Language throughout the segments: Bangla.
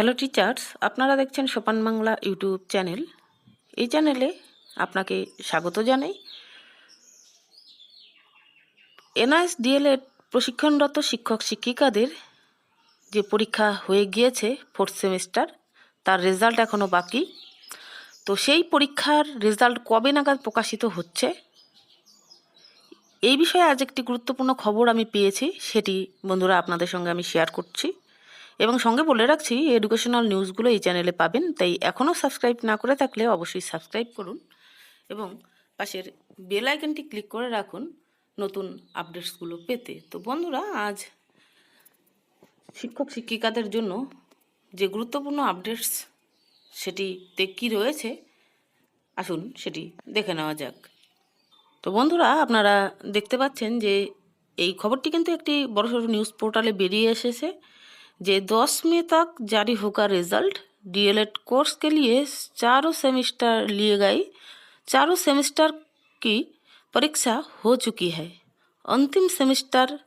হ্যালো টিচার্স আপনারা দেখছেন সোপান বাংলা ইউটিউব চ্যানেল। এই চ্যানেলে আপনাকে স্বাগত জানাই। এনআইএস ডিএলএড প্রশিক্ষণরত শিক্ষক শিক্ষিকাদের যে পরীক্ষা হয়ে গিয়েছে ফোর্থ সেমিস্টার তার রেজাল্ট এখনও বাকি। তো সেই পরীক্ষার রেজাল্ট কবে নাগাদ প্রকাশিত হচ্ছে? এই বিষয়ে আজ একটি গুরুত্বপূর্ণ খবর আমি পেয়েছি, সেটি বন্ধুরা আপনাদের সঙ্গে আমি শেয়ার করছি। এবং সঙ্গে বলে রাখছি এডুকেশনাল নিউজগুলো এই চ্যানেলে পাবেন, তাই এখনও সাবস্ক্রাইব না করে থাকলে অবশ্যই সাবস্ক্রাইব করুন এবং পাশের বেল আইকনটি ক্লিক করে রাখুন নতুন আপডেটসগুলো পেতে। তো বন্ধুরা, আজ শিক্ষক শিক্ষিকাদের জন্য যে গুরুত্বপূর্ণ আপডেটস সেটিতে কী রয়েছে, আসুন সেটি দেখে নেওয়া যাক। তো বন্ধুরা, আপনারা দেখতে পাচ্ছেন যে এই খবরটি কিন্তু একটি বড়সড় নিউজ পোর্টালে বেরিয়ে এসেছে। যে 10 मई तक जारी होगा रिजल्ट डीएलएड कोर्स के लिए चारों सेमेस्टर लिए गए चारों सेमेस्टर की परीक्षा हो चुकी है अंतिम सेमेस्टर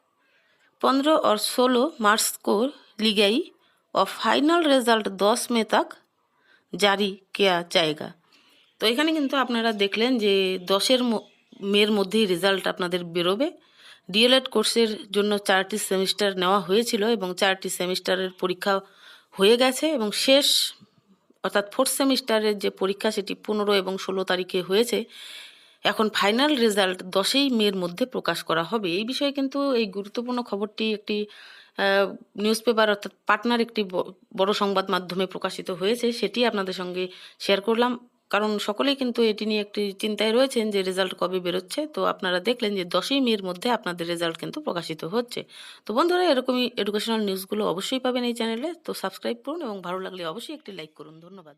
15 और 16 मार्च को ली गई और फाइनल रिजल्ट 10 मई तक জারি কেয়া জায়গা তো এখানে কিন্তু আপনারা দেখলেন যে দশের ম- মের মধ্যেই রেজাল্ট আপনাদের বেরোবে ডিএলএড কোর্সের জন্য চারটি সেমিস্টার নেওয়া হয়েছিল এবং চারটি সেমিস্টারের পরীক্ষা হয়ে গেছে এবং শেষ, অর্থাৎ ফোর্থ সেমিস্টারের যে পরীক্ষা সেটি পনেরো এবং ষোলো তারিখে হয়েছে। এখন ফাইনাল রেজাল্ট দশই মের মধ্যে প্রকাশ করা হবে। এই বিষয়ে কিন্তু এই গুরুত্বপূর্ণ খবরটি একটি নিউজ পেপার অর্থাৎ পার্টনার একটি বড় সংবাদ মাধ্যমে প্রকাশিত হয়েছে। সেটি আপনাদের সঙ্গে শেয়ার করলাম। কারণ সকলেই কিন্তু এটি নিয়ে একটি চিন্তায় রয়েছেন যে রেজাল্ট কবে বেরোচ্ছে। তো আপনারা দেখলেন যে দশই মের মধ্যে আপনাদের রেজাল্ট কিন্তু প্রকাশিত হচ্ছে। তো বন্ধুরা, এরকমই এডুকেশনাল নিউজগুলো অবশ্যই পাবেন এই চ্যানেলে তো সাবস্ক্রাইব করুন এবং ভালো লাগলে অবশ্যই একটি লাইক করুন। ধন্যবাদ।